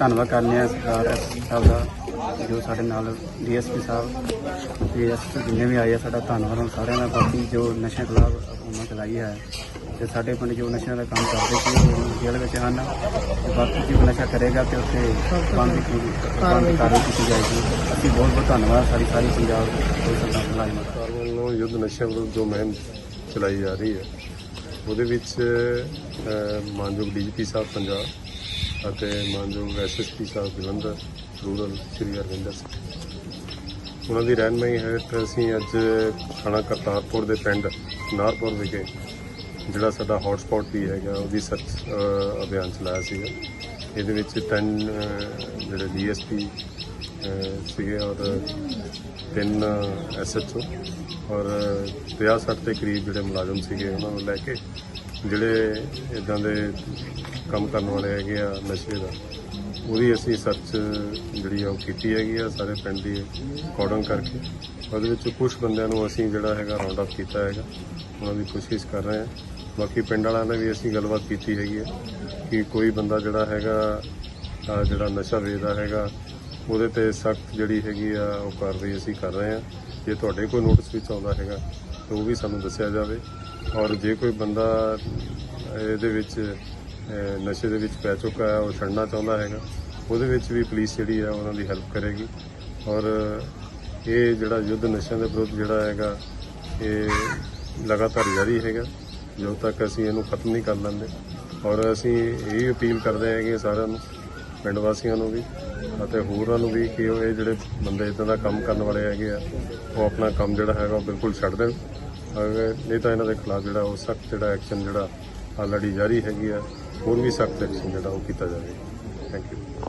ਧੰਨਵਾਦ ਕਰਨੇ ਆ ਸਰਦਾਰ ਐਸ ਸਾਹਿਬ ਦਾ ਜੋ ਸਾਡੇ ਨਾਲ ਡੀਐਸਪੀ ਸਾਹਿਬ ਤੇ ਐਸ ਜਿੰਨੇ ਵੀ ਆਏ ਆ ਸਾਡਾ ਧੰਨਵਾਦ ਉਹਨਾਂ ਸਾਰਿਆਂ ਦਾ ਬਾਕੀ ਜੋ ਨਸ਼ਾ ਖਿਲਾਫ ਉਹਨਾਂ ਚਲਾਈ ਹੈ ਤੇ ਸਾਡੇ ਪਿੰਡ ਜੋ ਨਸ਼ਿਆਂ ਦਾ ਕੰਮ ਕਰਦੇ ਸੀ ਉਹ ਜੇਲ੍ਹ ਵਿੱਚ ਹਨ ਤੇ ਬਾਕੀ ਜੋ ਨਸ਼ਾ ਕਰੇਗਾ ਤੇ ਉੱਥੇ ਬੰਦ ਕੀ ਬੰਦ ਕਾਰਵਾਈ ਕੀਤੀ ਜਾਏਗੀ। ਅਸੀਂ ਬਹੁਤ ਬਹੁਤ ਧੰਨਵਾਦ ਸਾਡੀ ਸਾਰੀ ਪੰਜਾਬ ਦੇ ਸਰਦਾਰ ਮੁਲਾਜ਼ਮਾਂ ਦਾ ਸਰਕਾਰ ਵੱਲੋਂ ਯੁੱਧ ਨਸ਼ਿਆਂ ਵਿਰੁੱਧ ਜੋ ਮੁਹਿੰਮ ਚਲਾਈ ਜਾ ਰਹੀ ਹੈ ਉਹਦੇ ਵਿੱਚ ਅਹ, ਮਾਨਯੋਗ ਡੀਜੀਪੀ ਸਾਹਿਬ ਪੰਜਾਬ ਅਤੇ ਮਾਨਯੋਗ ਐਸਐਸਪੀ ਸਾਹਿਬ ਜਲੰਧਰ ਰੂਰਲ ਸ੍ਰੀ ਅਰਵਿੰਦਰ ਸਿੰਘ। ਉਹਨਾਂ ਦੀ ਰਹਿਨਮਾਈ ਹੇਠ ਅਸੀਂ ਅੱਜ ਖਾਣਾ ਕਰਤਾਰਪੁਰ ਦੇ ਪਿੰਡ ਨਾਰਪੁਰ ਵਿਖੇ ਜਿਹੜਾ ਸਾਡਾ ਹੌਟਸਪੌਟ ਵੀ ਹੈਗਾ ਉਹਦੀ ਸੱਚ ਅਭਿਆਨ ਚਲਾਇਆ ਸੀਗਾ। ਇਹਦੇ ਵਿੱਚ ਤਿੰਨ ਅਹ, ਜਿਹੜੇ ਡੀਐਸਪੀ ਸੀਗੇ ਔਰ ਤਿੰਨ ਐਸਐਚਓ ਔਰ 50 60 ਦੇ ਕਰੀਬ ਜਿਹੜੇ ਮੁਲਾਜ਼ਮ ਸੀਗੇ ਉਹਨਾਂ ਨੂੰ ਲੈ ਕੇ ਜਿਹੜੇ ਇਦਾਂ ਦੇ ਕੰਮ ਕਰਨ ਵਾਲੇ ਹੈਗੇ ਆ ਨਸ਼ੇ ਦਾ, ਉਹਦੀ ਅਸੀਂ ਸਰਚ ਜਿਹੜੀ ਆ ਉਹ ਕੀਤੀ ਹੈਗੀ ਆ ਸਾਰੇ ਪਿੰਡ ਦੀ ਕੋਡਿੰਗ ਕਰਕੇ। ਉਹਦੇ ਵਿੱਚ ਕੁਝ ਬੰਦਿਆਂ ਨੂੰ ਅਸੀਂ ਜਿਹੜਾ ਹੈਗਾ ਰਾਉਂਡ ਅਪ ਕੀਤਾ ਹੈਗਾ, ਉਹਨਾਂ ਦੀ ਕੋਸ਼ਿਸ਼ ਕਰ ਰਹੇ ਹਾਂ ਬਾਕੀ ਪਿੰਡ ਵਾਲਿਆਂ ਨਾਲ ਵੀ ਅਸੀਂ ਗੱਲਬਾਤ ਕੀਤੀ ਹੈਗੀ ਆ ਕਿ ਕੋਈ ਬੰਦਾ ਜਿਹੜਾ ਹੈਗਾ ਜਿਹੜਾ ਨਸ਼ਾ ਵੇਚਦਾ ਹੈਗਾ, ਉਹਦੇ ਤੇ ਸਖਤ ਜਿਹੜੀ ਹੈਗੀ ਆ ਉਹ ਕਾਰਵਾਈ ਅਸੀਂ ਕਰ ਰਹੇ ਹਾਂ ਜੇ ਤੁਹਾਡੇ ਕੋਈ ਨੋਟਿਸ ਵਿੱਚ ਆਉਂਦਾ ਹੈਗਾ, ਤਾਂ ਉਹ ਵੀ ਸਾਨੂੰ ਦੱਸਿਆ ਜਾਵੇ। ਔਰ ਜੇ ਕੋਈ ਬੰਦਾ ਇਹਦੇ ਵਿੱਚ ਨਸ਼ੇ ਦੇ ਵਿੱਚ ਪੈ ਚੁੱਕਾ ਹੈ, ਉਹ ਛੱਡਣਾ ਚਾਹੁੰਦਾ ਹੈਗਾ, ਉਹਦੇ ਵਿੱਚ ਵੀ ਪੁਲਿਸ ਜਿਹੜੀ ਆ ਉਹਨਾਂ ਦੀ ਹੈਲਪ ਕਰੇਗੀ। ਔਰ ਇਹ ਜਿਹੜਾ ਯੁੱਧ ਨਸ਼ਿਆਂ ਦੇ ਵਿਰੁੱਧ ਜਿਹੜਾ ਹੈਗਾ, ਇਹ ਲਗਾਤਾਰ ਜਾਰੀ ਹੈਗਾ। ਜਦੋਂ ਤੱਕ ਅਸੀਂ ਇਹਨੂੰ ਖਤਮ ਨਹੀਂ ਕਰ ਲੈਂਦੇ। ਔਰ ਅਸੀਂ ਇਹ ਅਪੀਲ ਕਰਦੇ ਹੈਗੇ ਸਾਰਿਆਂ ਨੂੰ, ਪਿੰਡ ਵਾਸੀਆਂ ਨੂੰ ਵੀ, ਅਤੇ ਹੋਰਾਂ ਨੂੰ ਵੀ ਕਿ ਉਹ ਇਹ ਜਿਹੜੇ ਬੰਦੇ ਇਦਾਂ ਦਾ ਕੰਮ ਕਰਨ ਵਾਲੇ ਹੈਗੇ ਆ, ਉਹ ਆਪਣਾ ਕੰਮ ਜਿਹੜਾ ਹੈਗਾ, ਉਹ ਬਿਲਕੁਲ ਛੱਡ ਦੇਣ। ਅਗਰ ਨਹੀਂ ਤਾਂ ਇਹਨਾਂ ਦੇ ਖਿਲਾਫ ਜਿਹੜਾ ਉਹ ਸਖਤ ਜਿਹੜਾ ਐਕਸ਼ਨ ਜਿਹੜਾ ਆਲਰੇਡੀ ਜਾਰੀ ਹੈਗੀ ਆ, ਹੋਰ ਵੀ ਸਖਤ ਐਕਸ਼ਨ ਜਿਹੜਾ ਉਹ ਕੀਤਾ ਜਾਵੇ ਥੈਂਕ ਯੂ